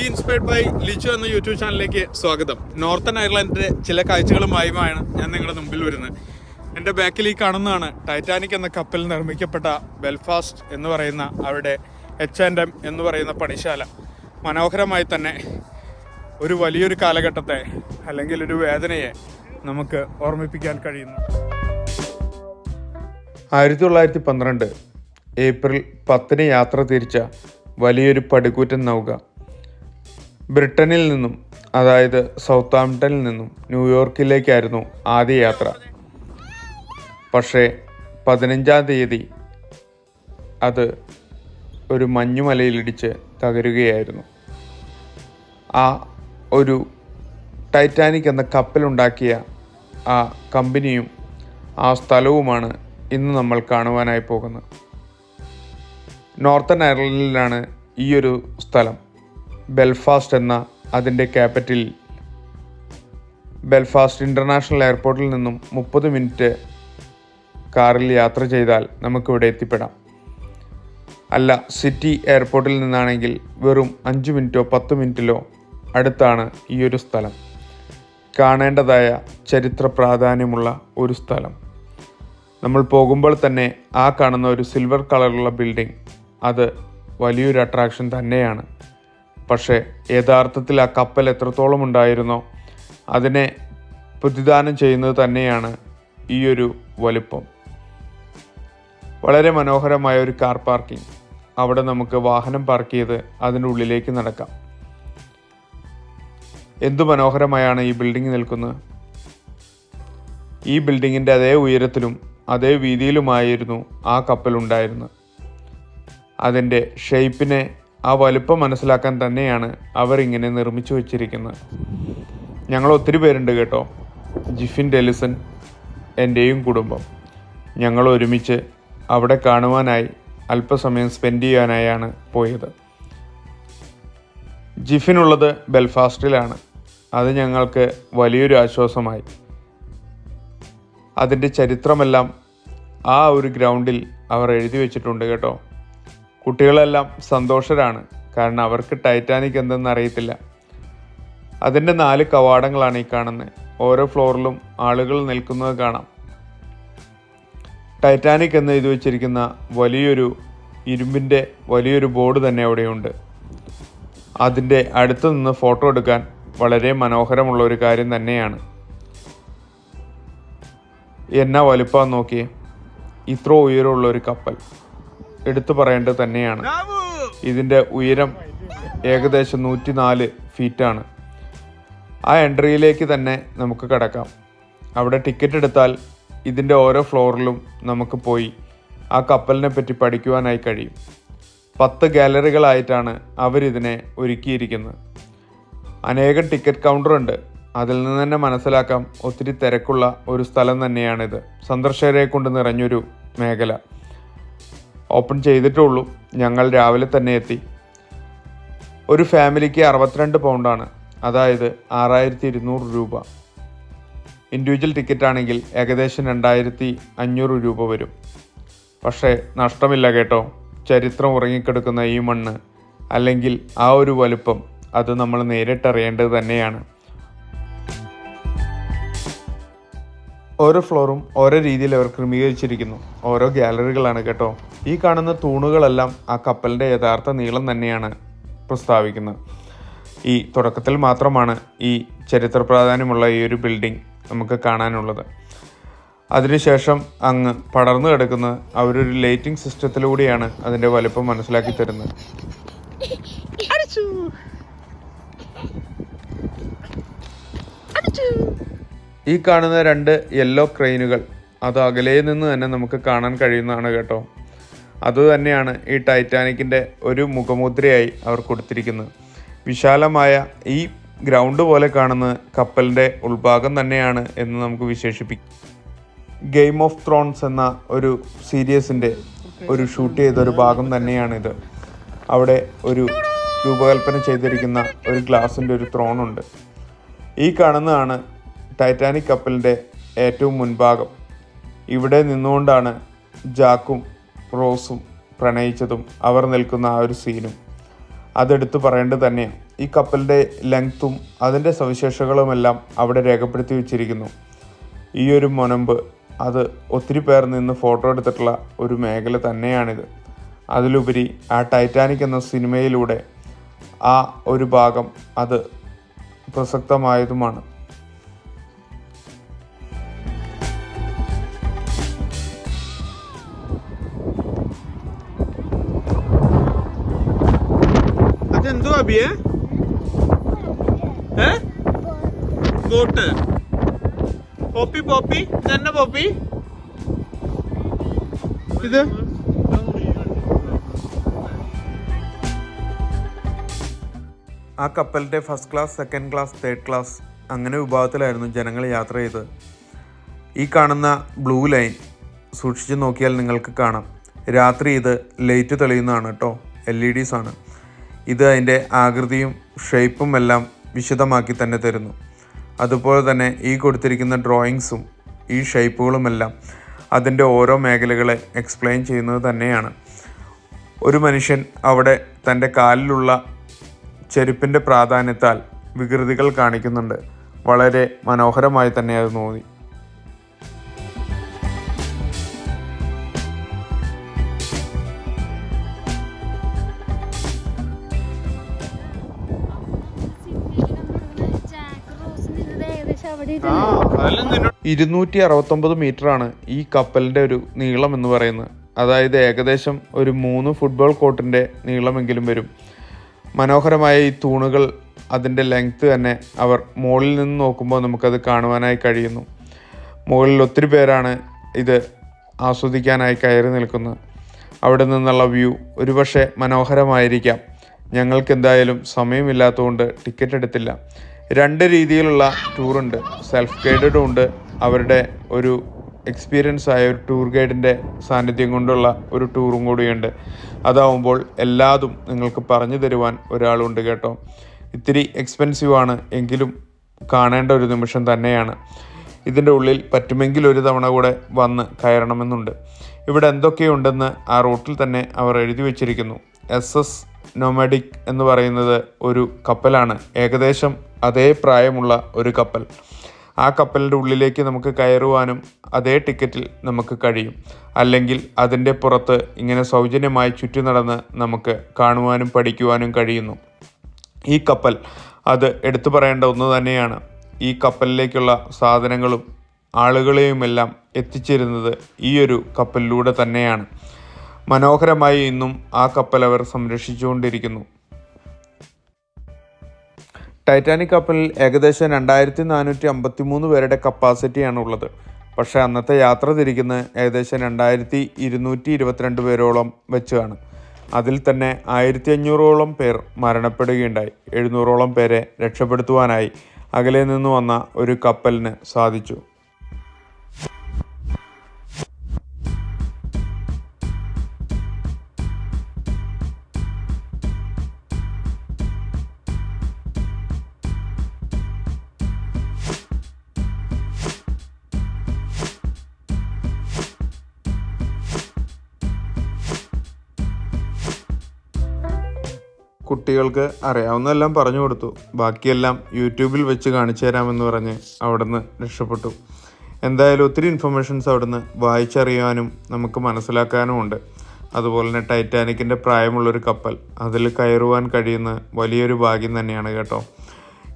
Be inspired by ലിച്ചു എന്ന YouTube ചാനലിലേക്ക് സ്വാഗതം. നോർത്തേൺ അയർലൻഡിന്റെ ചില കാഴ്ചകളുമായുമാണ് ഞാൻ നിങ്ങളുടെ മുമ്പിൽ വരുന്നത്. എന്റെ ബാക്കിൽ ഈ കാണുന്നതാണ് ടൈറ്റാനിക് എന്ന കപ്പൽ നിർമ്മിക്കപ്പെട്ട ബെൽഫാസ്റ്റ് എന്ന് പറയുന്ന അവിടെ എച്ച് ആൻഡ് എം എന്ന് പറയുന്ന പണിശാല. മനോഹരമായി തന്നെ ഒരു വലിയൊരു കാലഘട്ടത്തെ അല്ലെങ്കിൽ ഒരു വേദനയെ നമുക്ക് ഓർമ്മിപ്പിക്കാൻ കഴിയുന്നു. ആയിരത്തി തൊള്ളായിരത്തി പന്ത്രണ്ട് ഏപ്രിൽ പത്തിന് യാത്ര തിരിച്ച വലിയൊരു പടുകൂറ്റൻ നൗക. ബ്രിട്ടനിൽ നിന്നും അതായത് സൗത്ത് സൗത്താംപ്ടണിൽ നിന്നും ന്യൂയോർക്കിലേക്കായിരുന്നു ആദ്യ യാത്ര. പക്ഷേ പതിനഞ്ചാം തീയതി അത് ഒരു മഞ്ഞുമലയിലിടിച്ച് തകരുകയായിരുന്നു. ആ ഒരു ടൈറ്റാനിക് എന്ന കപ്പലുണ്ടാക്കിയ ആ കമ്പനിയും ആ സ്ഥലവുമാണ് ഇന്ന് നമ്മൾ കാണുവാനായി പോകുന്നത്. നോർത്തേൺ അയർലൻഡിലാണ് ഈയൊരു സ്ഥലം. ബെൽഫാസ്റ്റ് എന്ന അതിന്റെ ക്യാപിറ്റലിൽ ബെൽഫാസ്റ്റ് ഇന്റർനാഷണൽ എയർപോർട്ടിൽ നിന്നും മുപ്പത് മിനിറ്റ് കാറിൽ യാത്ര ചെയ്താൽ നമുക്കിവിടെ എത്തിപ്പെടാം. അല്ല സിറ്റി എയർപോർട്ടിൽ നിന്നാണെങ്കിൽ വെറും അഞ്ച് മിനിറ്റോ പത്ത് മിനിറ്റിലോ അടുത്താണ് ഈ ഒരു സ്ഥലം. കാണേണ്ടതായ ചരിത്ര പ്രാധാന്യമുള്ള ഒരു സ്ഥലം. നമ്മൾ പോകുമ്പോൾ തന്നെ ആ കാണുന്ന ഒരു സിൽവർ കളറുള്ള ബിൽഡിംഗ് അത് വലിയൊരു അട്രാക്ഷൻ തന്നെയാണ്. പക്ഷേ യഥാർത്ഥത്തിൽ ആ കപ്പൽ എത്രത്തോളം ഉണ്ടായിരുന്നോ അതിനെ പ്രതിദാനം ചെയ്യുന്നത് തന്നെയാണ് ഈ ഒരു വലുപ്പം. വളരെ മനോഹരമായ ഒരു കാർ പാർക്കിംഗ്. അവിടെ നമുക്ക് വാഹനം പാർക്ക് ചെയ്ത് അതിന്റെ ഉള്ളിലേക്ക് നടക്കാം. എന്തു മനോഹരമായാണ് ഈ ബിൽഡിംഗ് നിൽക്കുന്നത്. ഈ ബിൽഡിങ്ങിന്റെ അതേ ഉയരത്തിലും അതേ വീതിയിലുമായിരുന്നു ആ കപ്പൽ ഉണ്ടായിരുന്നത്. അതിന്റെ ഷേപ്പിനെ ആ വലുപ്പം മനസ്സിലാക്കാൻ തന്നെയാണ് അവർ ഇങ്ങനെ നിർമ്മിച്ചു വച്ചിരിക്കുന്നത്. ഞങ്ങൾ ഒത്തിരി പേരുണ്ട് കേട്ടോ. ജിഫിൻ ഡെലിസൺ എന്റെയും കുടുംബം. ഞങ്ങൾ ഒരുമിച്ച് അവിടെ കാണുവാനായി അല്പസമയം സ്പെൻഡ് ചെയ്യാനായാണ് പോയത്. ജിഫിനുള്ളത് ബെൽഫാസ്റ്റിലാണ്. അത് ഞങ്ങൾക്ക് വലിയൊരു ആശ്വാസമായി. അതിന്റെ ചരിത്രമെല്ലാം ആ ഒരു ഗ്രൗണ്ടിൽ അവർ എഴുതി വെച്ചിട്ടുണ്ട് കേട്ടോ. കുട്ടികളെല്ലാം സന്തോഷരാണ്. കാരണം അവർക്ക് ടൈറ്റാനിക് എന്തെന്ന് അറിയത്തില്ല. അതിന്റെ നാല് കവാടങ്ങളാണ് ഈ കാണുന്നത് ഓരോ ഫ്ലോറിലും ആളുകൾ നിൽക്കുന്നത് കാണാം. ടൈറ്റാനിക് എന്ന് എഴുതി വച്ചിരിക്കുന്ന വലിയൊരു ഇരുമ്പിന്റെ വലിയൊരു ബോർഡ് തന്നെ അവിടെയുണ്ട്. അതിന്റെ അടുത്ത് നിന്ന് ഫോട്ടോ എടുക്കാൻ വളരെ മനോഹരമുള്ള ഒരു കാര്യം തന്നെയാണ്. എന്നാ വലുപ്പം നോക്കിയേ. ഇത്ര ഉയരമുള്ള ഒരു കപ്പൽ. എടുത്തു പറയേണ്ടത് തന്നെയാണ്. ഇതിന്റെ ഉയരം ഏകദേശം നൂറ്റി നാല് ഫീറ്റാണ്. ആ എൻട്രിയിലേക്ക് തന്നെ നമുക്ക് കിടക്കാം. അവിടെ ടിക്കറ്റ് എടുത്താൽ ഇതിന്റെ ഓരോ ഫ്ലോറിലും നമുക്ക് പോയി ആ കപ്പലിനെ പറ്റി പഠിക്കുവാനായി കഴിയും. പത്ത് ഗാലറികളായിട്ടാണ് അവരിതിനെ ഒരുക്കിയിരിക്കുന്നത്. അനേകം ടിക്കറ്റ് കൗണ്ടറുണ്ട്. അതിൽ നിന്ന് തന്നെ മനസ്സിലാക്കാം ഒത്തിരി തിരക്കുള്ള ഒരു സ്ഥലം തന്നെയാണിത്. സന്ദർശകരെ കൊണ്ട് നിറഞ്ഞൊരു മേഖല. ഓപ്പൺ ചെയ്തിട്ടുള്ളൂ ഞങ്ങൾ രാവിലെ തന്നെ എത്തി. ഒരു ഫാമിലിക്ക് അറുപത്തിരണ്ട് പൗണ്ടാണ്. അതായത് ആറായിരത്തി ഇരുന്നൂറ് രൂപ. ഇൻഡിവിജ്വൽ ടിക്കറ്റ് ആണെങ്കിൽ ഏകദേശം രണ്ടായിരത്തി അഞ്ഞൂറ് രൂപ വരും. പക്ഷേ നഷ്ടമില്ല കേട്ടോ. ചരിത്രം ഉറങ്ങിക്കിടക്കുന്ന ഈ മണ്ണ് അല്ലെങ്കിൽ ആ ഒരു വലുപ്പം അത് നമ്മൾ നേരിട്ടറിയേണ്ടത് തന്നെയാണ്. ഓരോ ഫ്ലോറും ഓരോ രീതിയിൽ അവർ ക്രമീകരിച്ചിരിക്കുന്നു. ഓരോ ഗ്യാലറികളാണ് കേട്ടോ. ഈ കാണുന്ന തൂണുകളെല്ലാം ആ കപ്പലിന്റെ യഥാർത്ഥ നീളം തന്നെയാണ് പ്രസ്താവിക്കുന്നത്. ഈ തുടക്കത്തിൽ മാത്രമാണ് ഈ ചരിത്ര പ്രാധാന്യമുള്ള ഈ ഒരു ബിൽഡിംഗ് നമുക്ക് കാണാനുള്ളത്. അതിനുശേഷം അങ്ങ് പടർന്നു കിടക്കുന്ന അവരൊരു ലൈറ്റിംഗ് സിസ്റ്റത്തിലൂടെയാണ് അതിന്റെ വലുപ്പം മനസ്സിലാക്കി തരുന്നത്. ഈ കാണുന്ന രണ്ട് യെല്ലോ ക്രെയിനുകൾ അത് അകലെ നിന്ന് തന്നെ നമുക്ക് കാണാൻ കഴിയുന്നതാണ് കേട്ടോ. അതുതന്നെയാണ് ഈ ടൈറ്റാനിക്കിന്റെ ഒരു മുഖമുദ്രയായി അവർ കൊടുത്തിരിക്കുന്നത്. വിശാലമായ ഈ ഗ്രൗണ്ട് പോലെ കാണുന്ന കപ്പലിന്റെ ഉൾഭാഗം തന്നെയാണ് എന്ന് നമുക്ക് വിശേഷിപ്പിക്കാം. ഗെയിം ഓഫ് ത്രോൺസ് എന്ന ഒരു സീരീസിന്റെ ഒരു ഷൂട്ട് ചെയ്ത ഒരു ഭാഗം തന്നെയാണിത്. അവിടെ ഒരു രൂപകൽപ്പന ചെയ്തിരിക്കുന്ന ഒരു ഗ്ലാസിന്റെ ഒരു ത്രോണുണ്ട്. ഈ കാണുന്നതാണ് ടൈറ്റാനിക് കപ്പലിന്റെ ഏറ്റവും മുൻഭാഗം. ഇവിടെ നിന്നുകൊണ്ടാണ് ജാക്കും റോസും പ്രണയിച്ചതും അവർ നിൽക്കുന്ന ആ ഒരു സീനും. അതെടുത്തു പറയേണ്ടത് തന്നെ ഈ കപ്പലിന്റെ ലെങ്ത്തും അതിന്റെ സവിശേഷതകളുമെല്ലാം അവിടെ രേഖപ്പെടുത്തി വെച്ചിരിക്കുന്നു. ഈ ഒരു മുനമ്പ് അത് ഒത്തിരി പേർ നിന്ന് ഫോട്ടോ എടുത്തിട്ടുള്ള ഒരു മേഖല തന്നെയാണിത്. അതിലുപരി ആ ടൈറ്റാനിക് എന്ന സിനിമയിലൂടെ ആ ഒരു ഭാഗം അത് പ്രസക്തമായതുമാണ്. അതെന്തോ है ഏ? ബോട്ട്. പോപ്പി പോപ്പി. ഇതന്നെ പോപ്പി? ഇത്? ആ കപ്പലിന്റെ first class second class third class അങ്ങനെ വിഭാഗത്തിലായിരുന്നു ജനങ്ങൾ യാത്ര ചെയ്തത്. ഈ കാണുന്ന ബ്ലൂ ലൈൻ സൂക്ഷിച്ച് നോക്കിയാൽ നിങ്ങൾക്ക് കാണാം. രാത്രി ഇത് ലൈറ്റ് തെളിയുന്നതാണ് കേട്ടോ. എൽ ഇ ഡീസ് ആണ്. ഇത് അതിന്റെ ആകൃതിയും ഷേപ്പും എല്ലാം വിശദമാക്കി തന്നെ തരുന്നു. അതുപോലെ തന്നെ ഈ കൊടുത്തിരിക്കുന്ന ഡ്രോയിങ്സും ഈ ഷേപ്പുകളുമെല്ലാം അതിന്റെ ഓരോ മേഖലകളെ എക്സ്പ്ലെയിൻ ചെയ്യുന്നത് തന്നെയാണ്. ഒരു മനുഷ്യൻ അവിടെ തന്റെ കാലിലുള്ള ചെരുപ്പിന്റെ പ്രാധാന്യത്താൽ വികൃതികൾ കാണിക്കുന്നുണ്ട്. വളരെ മനോഹരമായി തന്നെ അത് തോന്നി. ഇരുന്നൂറ്റി അറുപത്തൊമ്പത് ആണ് ഈ കപ്പലിന്റെ ഒരു നീളം എന്ന് പറയുന്നത്. അതായത് ഏകദേശം ഒരു മൂന്ന് ഫുട്ബോൾ കോർട്ടിന്റെ നീളമെങ്കിലും വരും. മനോഹരമായ ഈ തൂണുകൾ അതിന്റെ ലെങ്ത് തന്നെ അവർ മുകളിൽ നിന്ന് നോക്കുമ്പോൾ നമുക്കത് കാണുവാനായി കഴിയുന്നു. മുകളിൽ ഒത്തിരി പേരാണ് ഇത് ആസ്വദിക്കാനായി കയറി നിൽക്കുന്നത്. അവിടെ നിന്നുള്ള വ്യൂ ഒരുപക്ഷെ മനോഹരമായിരിക്കാം. ഞങ്ങൾക്ക് എന്തായാലും സമയമില്ലാത്തതുകൊണ്ട് ടിക്കറ്റ് എടുത്തില്ല. രണ്ട് രീതിയിലുള്ള ടൂറുണ്ട് സെൽഫ് ഗൈഡഡും ഉണ്ട്. അവരുടെ ഒരു എക്സ്പീരിയൻസ് ആയ ഒരു ടൂർ ഗൈഡിന്റെ സാന്നിധ്യം കൊണ്ടുള്ള ഒരു ടൂറും കൂടിയുണ്ട്. അതാവുമ്പോൾ എല്ലാതും നിങ്ങൾക്ക് പറഞ്ഞു തരുവാൻ ഒരാളുണ്ട് കേട്ടോ. ഇത്തിരി എക്സ്പെൻസീവ് ആണ്. എങ്കിലും കാണേണ്ട ഒരു നിമിഷം തന്നെയാണ്. ഇതിന്റെ ഉള്ളിൽ പറ്റുമെങ്കിൽ ഒരു തവണ കൂടെ വന്ന് കയറണമെന്നുണ്ട്. ഇവിടെ എന്തൊക്കെയുണ്ടെന്ന് ആ റൂട്ടിൽ തന്നെ അവർ എഴുതി വച്ചിരിക്കുന്നു. എസ് എസ് നൊമാഡിക് എന്ന് പറയുന്നത് ഒരു കപ്പലാണ്. ഏകദേശം അതേ പ്രായമുള്ള ഒരു കപ്പൽ. ആ കപ്പലിന്റെ ഉള്ളിലേക്ക് നമുക്ക് കയറുവാനും അതേ ടിക്കറ്റിൽ നമുക്ക് കഴിയും. അല്ലെങ്കിൽ അതിന്റെ പുറത്ത് ഇങ്ങനെ സൗജന്യമായി ചുറ്റി നടന്ന് നമുക്ക് കാണുവാനും പഠിക്കുവാനും കഴിയുന്നു. ഈ കപ്പൽ അത് എടുത്തു പറയേണ്ട ഒന്ന് തന്നെയാണ്. ഈ കപ്പലിലേക്കുള്ള സാധനങ്ങളും ആളുകളെയുമെല്ലാം എത്തിച്ചിരുന്നത് ഈ ഒരു കപ്പലിലൂടെ തന്നെയാണ്. മനോഹരമായി ഇന്നും ആ കപ്പൽ അവർ സംരക്ഷിച്ചുകൊണ്ടിരിക്കുന്നു. ടൈറ്റാനിക് കപ്പലിൽ ഏകദേശം രണ്ടായിരത്തി നാനൂറ്റി അമ്പത്തി മൂന്ന് പേരുടെ കപ്പാസിറ്റിയാണ് ഉള്ളത്. പക്ഷേ അന്നത്തെ യാത്ര തിരിക്കുന്നത് ഏകദേശം രണ്ടായിരത്തി ഇരുന്നൂറ്റി ഇരുപത്തിരണ്ട് പേരോളം വെച്ചാണ്. അതിൽ തന്നെ ആയിരത്തി അഞ്ഞൂറോളം പേർ മരണപ്പെടുകയുണ്ടായി. എഴുന്നൂറോളം പേരെ രക്ഷപ്പെടുത്തുവാനായി അകലെ നിന്ന് വന്ന ഒരു കപ്പലിന് സാധിച്ചു. കുട്ടികൾക്ക് അറിയാവുന്നതെല്ലാം പറഞ്ഞു കൊടുത്തു. ബാക്കിയെല്ലാം യൂട്യൂബിൽ വെച്ച് കാണിച്ചു തരാമെന്ന് പറഞ്ഞ് അവിടുന്ന് രക്ഷപ്പെട്ടു. എന്തായാലും ഒത്തിരി ഇൻഫർമേഷൻസ് അവിടുന്ന് വായിച്ചറിയുവാനും നമുക്ക് മനസ്സിലാക്കാനും ഉണ്ട്. അതുപോലെ തന്നെ ടൈറ്റാനിക്കിന്റെ പ്രായമുള്ളൊരു കപ്പൽ അതിൽ കയറുവാൻ കഴിയുന്ന വലിയൊരു ഭാഗ്യം തന്നെയാണ് കേട്ടോ.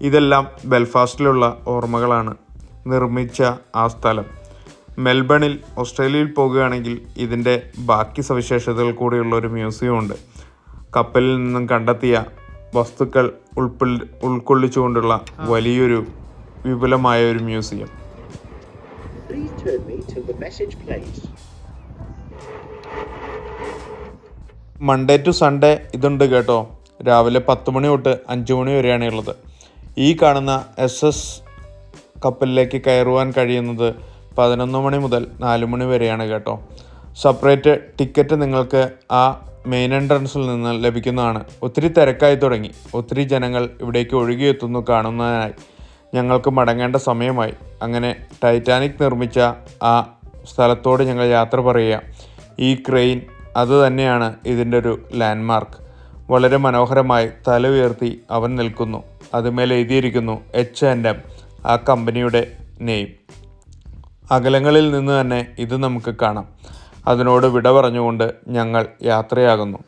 ഇതെല്ലാം ബെൽഫാസ്റ്റിലുള്ള ഓർമ്മകളാണ് നിർമ്മിച്ച ആ സ്ഥലം. മെൽബണിൽ ഓസ്ട്രേലിയയിൽ പോകുകയാണെങ്കിൽ ഇതിന്റെ ബാക്കി സവിശേഷതകൾ കൂടിയുള്ള ഒരു മ്യൂസിയം ഉണ്ട് കപ്പലിൽ നിന്നും കണ്ടെത്തിയ വസ്തുക്കൾ ഉൾപ്പെ ഉൾക്കൊള്ളിച്ചുകൊണ്ടുള്ള വലിയൊരു വിപുലമായ ഒരു മ്യൂസിയം. മൺഡേ ടു സൺഡേ ഇതുണ്ട് കേട്ടോ. രാവിലെ പത്ത് മണി തൊട്ട് അഞ്ച് മണി വരെയാണ് ഉള്ളത്. ഈ കാണുന്ന എസ് എസ് കപ്പലിലേക്ക് കയറുവാൻ കഴിയുന്നത് പതിനൊന്ന് മണി മുതൽ നാല് മണി വരെയാണ് കേട്ടോ. സെപ്പറേറ്റ് ടിക്കറ്റ് നിങ്ങൾക്ക് ആ മെയിൻ എൻട്രൻസിൽ നിന്ന് ലഭിക്കുന്നതാണ്. ഒത്തിരി തിരക്കായി തുടങ്ങി. ഒത്തിരി ജനങ്ങൾ ഇവിടേക്ക് ഒഴുകിയെത്തുന്നു കാണുന്നതിനായി. ഞങ്ങൾക്ക് മടങ്ങേണ്ട സമയമായി. അങ്ങനെ ടൈറ്റാനിക് നിർമ്മിച്ച ആ സ്ഥലത്തോട് ഞങ്ങൾ യാത്ര പറയുക. ഈ ക്രെയിൻ അത് തന്നെയാണ് ഇതിന്റെ ഒരു ലാൻഡ്മാർക്ക്. വളരെ മനോഹരമായി തല ഉയർത്തി അവൻ നിൽക്കുന്നു. അതുമേൽ എഴുതിയിരിക്കുന്നു എച്ച് ആൻഡ് എം ആ കമ്പനിയുടെ നെയിം. അകലങ്ങളിൽ നിന്ന് തന്നെ ഇത് നമുക്ക് കാണാം. അതിനോട് വിട പറഞ്ഞുകൊണ്ട് ഞങ്ങൾ യാത്രയാകുന്നു.